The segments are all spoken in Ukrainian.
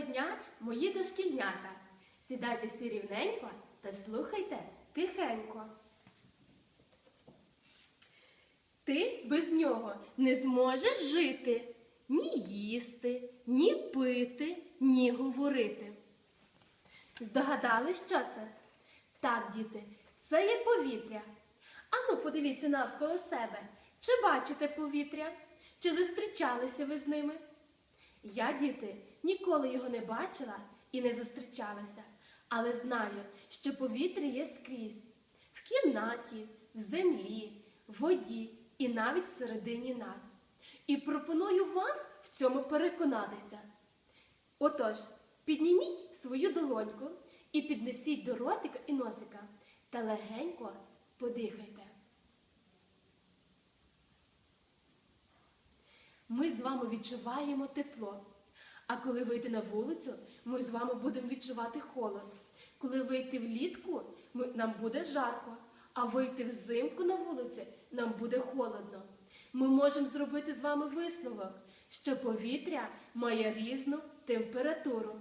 Дня, мої дошкільнята. Сідайте всі рівненько та слухайте тихенько. Ти без нього не зможеш жити, ні їсти, ні пити, ні говорити. Здогадали, що це? Так, діти, це є повітря. Ану, подивіться навколо себе. Чи бачите повітря? Чи зустрічалися ви з ними? Я, діти, ніколи його не бачила і не зустрічалася, але знаю, що повітря є скрізь в кімнаті, в землі, в воді і навіть всередині нас. І пропоную вам в цьому переконатися. Отож, підніміть свою долоньку і піднесіть до ротика і носика та легенько подихайте. Ми з вами відчуваємо тепло. А коли вийти на вулицю, ми з вами будемо відчувати холод. Коли вийти влітку, ми, нам буде жарко, а вийти взимку на вулиці нам буде холодно. Ми можемо зробити з вами висновок, що повітря має різну температуру.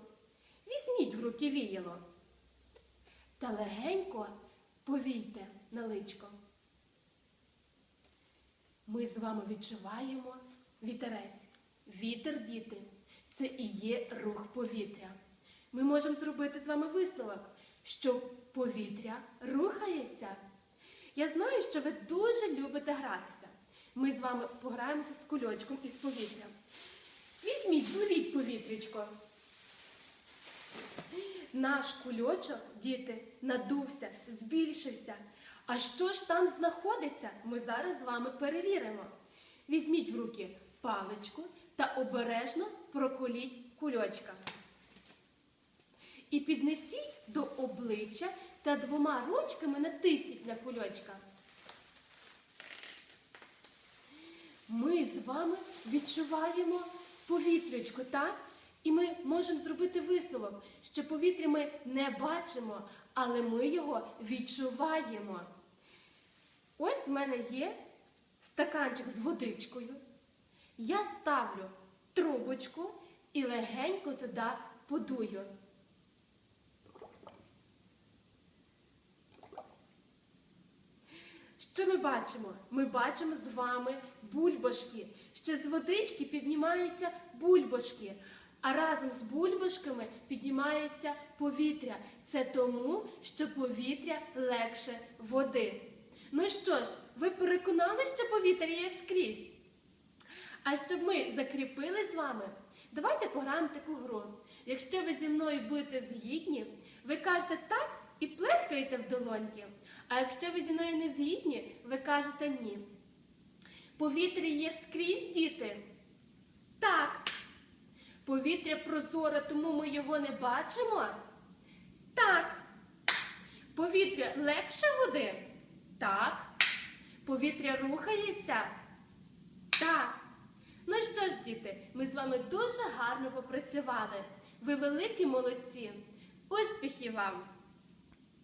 Візьміть в руки віяло та легенько повійте на личко. Ми з вами відчуваємо вітерець. Вітер, діти, це і є рух повітря. Ми можемо зробити з вами висновок, що повітря рухається. Я знаю, що ви дуже любите гратися. Ми з вами пограємося з кульочком із повітрям. Візьміть, зловіть повітрячко. Наш кульочок, діти, надувся, збільшився. А що ж там знаходиться, ми зараз з вами перевіримо. Візьміть в руки паличку та обережно проколіть кульочка. І піднесіть до обличчя та двома ручками натисніть на кульочка. Ми з вами відчуваємо повітрячко, так? І ми можемо зробити висновок, що повітря ми не бачимо, але ми його відчуваємо. Ось в мене є стаканчик з водичкою. Я ставлю трубочку і легенько туди подую. Що ми бачимо? Ми бачимо з вами бульбашки, що з водички піднімаються бульбашки, а разом з бульбашками піднімається повітря. Це тому, що повітря легше води. Ну що ж, ви переконали, що повітря є скрізь? А щоб ми закріпили з вами, давайте пограємо таку гру. Якщо ви зі мною будете згідні, ви кажете так і плескаєте в долоньки. А якщо ви зі мною не згідні, ви кажете ні. Повітря є скрізь, діти? Так. Повітря прозоре, тому ми його не бачимо? Так. Повітря легше води? Так. Повітря рухається? Так. Ну що ж, діти, ми з вами дуже гарно попрацювали. Ви великі молодці. Успіхів вам!